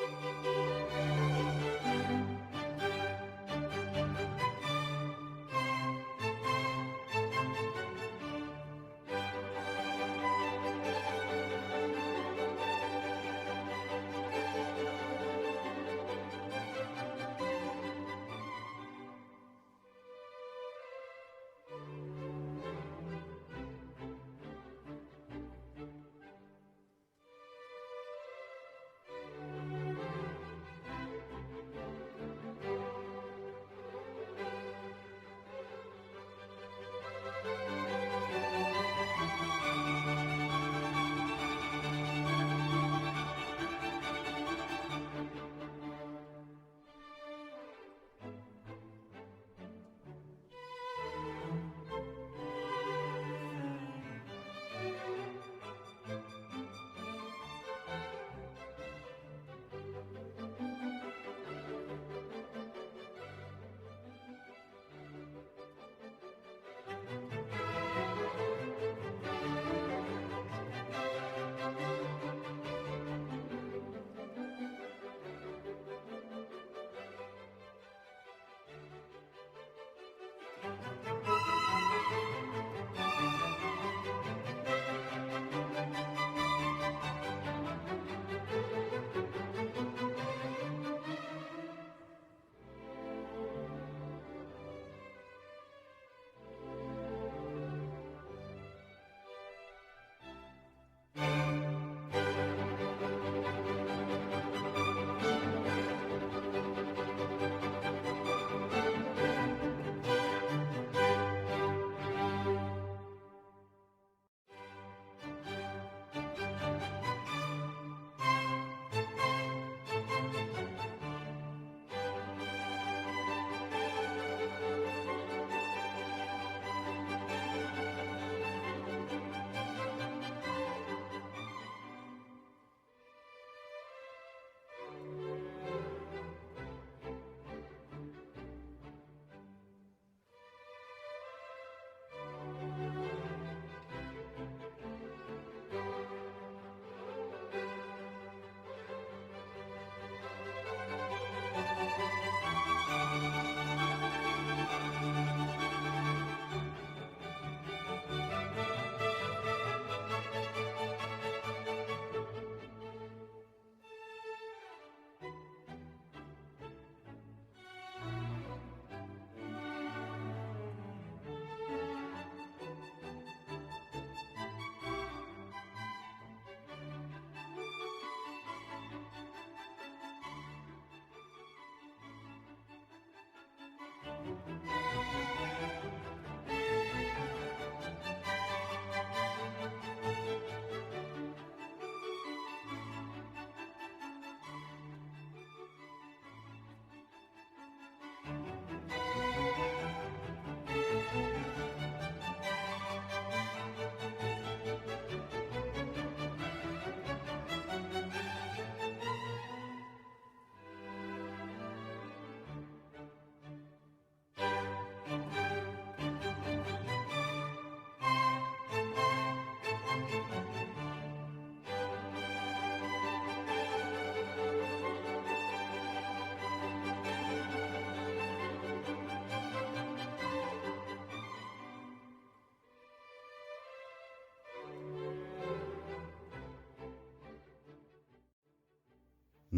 Música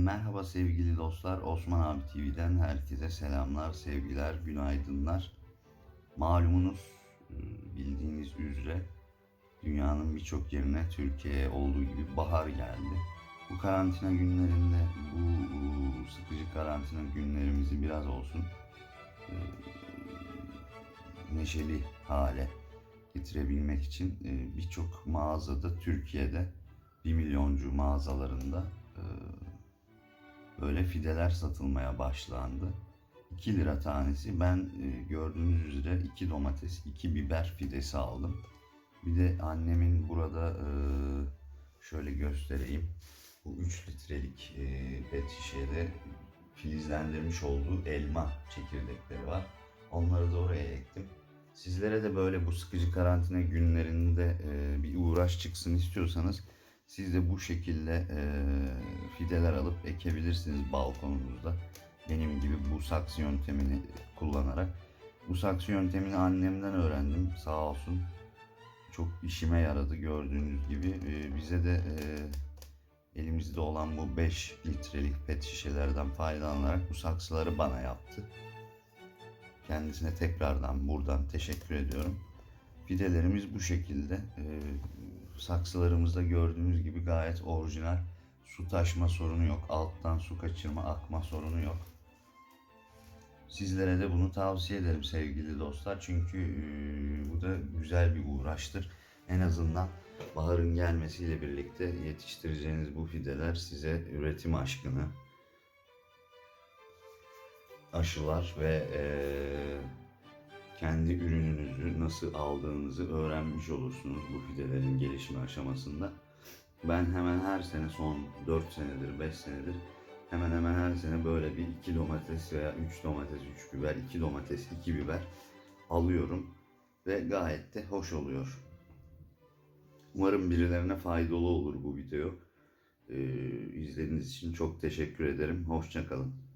Merhaba sevgili dostlar. Osman abi TV'den herkese selamlar, sevgiler, günaydınlar. Malumunuz e, bildiğiniz üzere dünyanın birçok yerine Türkiye'ye olduğu gibi bahar geldi. Bu karantina günlerinde bu sıkıcı karantina günlerimizi biraz olsun e, neşeli hale getirebilmek için e, birçok mağazada Türkiye'de 1 milyoncu mağazalarında böyle fideler satılmaya başlandı. 2 lira tanesi. Ben e, gördüğünüz üzere 2 domates, 2 biber fidesi aldım. Bir de annemin burada e, şöyle göstereyim. Bu 3 litrelik e, pet şişede filizlendirmiş olduğu elma çekirdekleri var. Onları da oraya ektim. Sizlere de böyle bu sıkıcı karantina günlerinde bir uğraş çıksın istiyorsanız siz de bu şekilde e, fideler alıp ekebilirsiniz balkonunuzda. Benim gibi bu saksı yöntemini kullanarak. Bu saksı yöntemini annemden öğrendim sağ olsun. Çok işime yaradı gördüğünüz gibi. E, bize de e, elimizde olan bu 5 litrelik pet şişelerden faydalanarak bu saksıları bana yaptı. Kendisine tekrardan buradan teşekkür ediyorum. Fidelerimiz bu şekilde. Ee, saksılarımızda gördüğünüz gibi gayet orijinal. Su taşma sorunu yok. Alttan su kaçırma, akma sorunu yok. Sizlere de bunu tavsiye ederim sevgili dostlar. Çünkü e, bu da güzel bir uğraştır. En azından baharın gelmesiyle birlikte yetiştireceğiniz bu fideler size üretim aşkını, aşılar ve eee, kendi ürününüzü nasıl aldığınızı öğrenmiş olursunuz bu fidelerin gelişme aşamasında. Ben hemen her sene son 4 senedir, 5 senedir hemen hemen her sene böyle bir 2 domates veya 3 domates, 3 biber, 2 domates, 2 biber alıyorum ve gayet de hoş oluyor. Umarım birilerine faydalı olur bu video. Ee, izlediğiniz için çok teşekkür ederim. Hoşçakalın.